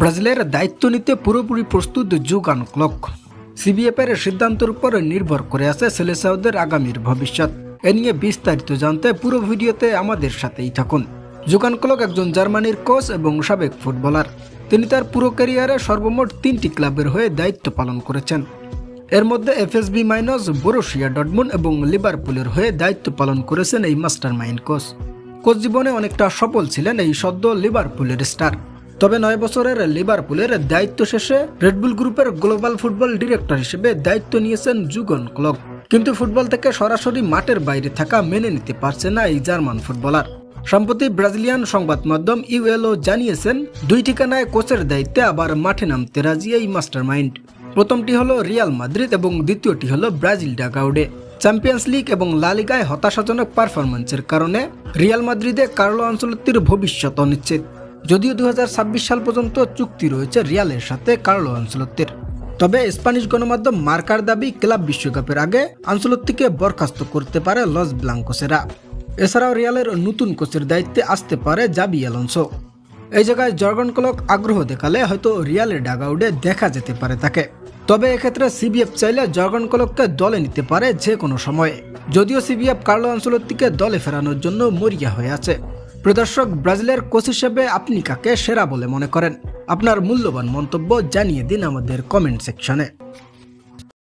ব্রাজিলের দায়িত্ব নিতে পুরোপুরি প্রস্তুত জুগান ক্লক। সিবিএফের সিদ্ধান্তের উপর নির্ভর করে আছে সেলেসাউদের আগামীর ভবিষ্যৎ। এ নিয়ে বিস্তারিত জানতে পুরো ভিডিওতে আমাদের সাথেই থাকুন। জুগান ক্লক একজন জার্মানির কোচ এবং সাবেক ফুটবলার। তিনি তার পুরো ক্যারিয়ারে সর্বমোট তিনটি ক্লাবের হয়ে দায়িত্ব পালন করেছেন। এর মধ্যে এফএসবি মাইনস বোরোশিয়া ডটমুন এবং লিভারপুলের হয়ে দায়িত্ব পালন করেছেন এই মাস্টার মাইন্ড কোচ। কোচ জীবনে অনেকটা সফল ছিলেন এই সদ্য লিভারপুলের স্টার। তবে নয় বছরের লিভারপুলের দায়িত্ব শেষে রেডবুল গ্রুপের গ্লোবাল ফুটবল ডিরেক্টর হিসেবে দায়িত্ব নিয়েছেন জুগন ক্লক। কিন্তু ফুটবল থেকে সরাসরি মাঠের বাইরে থাকা মেনে নিতে পারছে না এই জার্মান ফুটবলার। সম্প্রতি ব্রাজিলিয়ান সংবাদ মাধ্যম ইউএলও জানিয়েছেন, দুই ঠিকানায় কোচের দায়িত্বে আবার মাঠে নামতে রাজি এই মাস্টার মাইন্ড প্রথমটি হলো রিয়াল মাদ্রিদ এবং দ্বিতীয়টি হলো ব্রাজিল ডাগাউডে চ্যাম্পিয়ন্স লিগ এবং লালিগায় হতাশাজনক পারফরম্যান্সের কারণে রিয়াল মাদ্রিদে কার্লো আঞ্চলত্তির ভবিষ্যৎ অনিশ্চিত। যদিও দু হাজার ছাব্বিশ সাল পর্যন্ত চুক্তি রয়েছে রিয়ালের সাথে কার্লো আঞ্চলত্তির তবে স্প্যানিশ গণমাধ্যম মার্কার দাবি, ক্লাব বিশ্বকাপের আগে আঞ্চলত্তিকে বরখাস্ত করতে পারে লস ব্লাঙ্কোসেরা। এছাড়াও রিয়ালের নতুন কোচের দায়িত্বে আসতে পারে জাবি অ্যালোনসো। এই জায়গায় জর্গন ক্লক আগ্রহ দেখালে হয়তো রিয়ালের ডাগাউডে দেখা যেতে পারে তাকে। তবে এক্ষেত্রে সিবিএফ চাইলে জর্গন ক্লককে দলে নিতে পারে যে কোনো সময়ে। যদিও সিবিএফ কার্লো আঞ্চলত্তিকে দলে ফেরানোর জন্য মরিয়া হয়ে আছে। প্রদর্শক ব্রাজিলের কোচ হিসেবে আপনি কাকে সেরা বলে মনে করেন? আপনার মূল্যবান মন্তব্য জানিয়ে দিন আমাদের কমেন্ট সেকশনে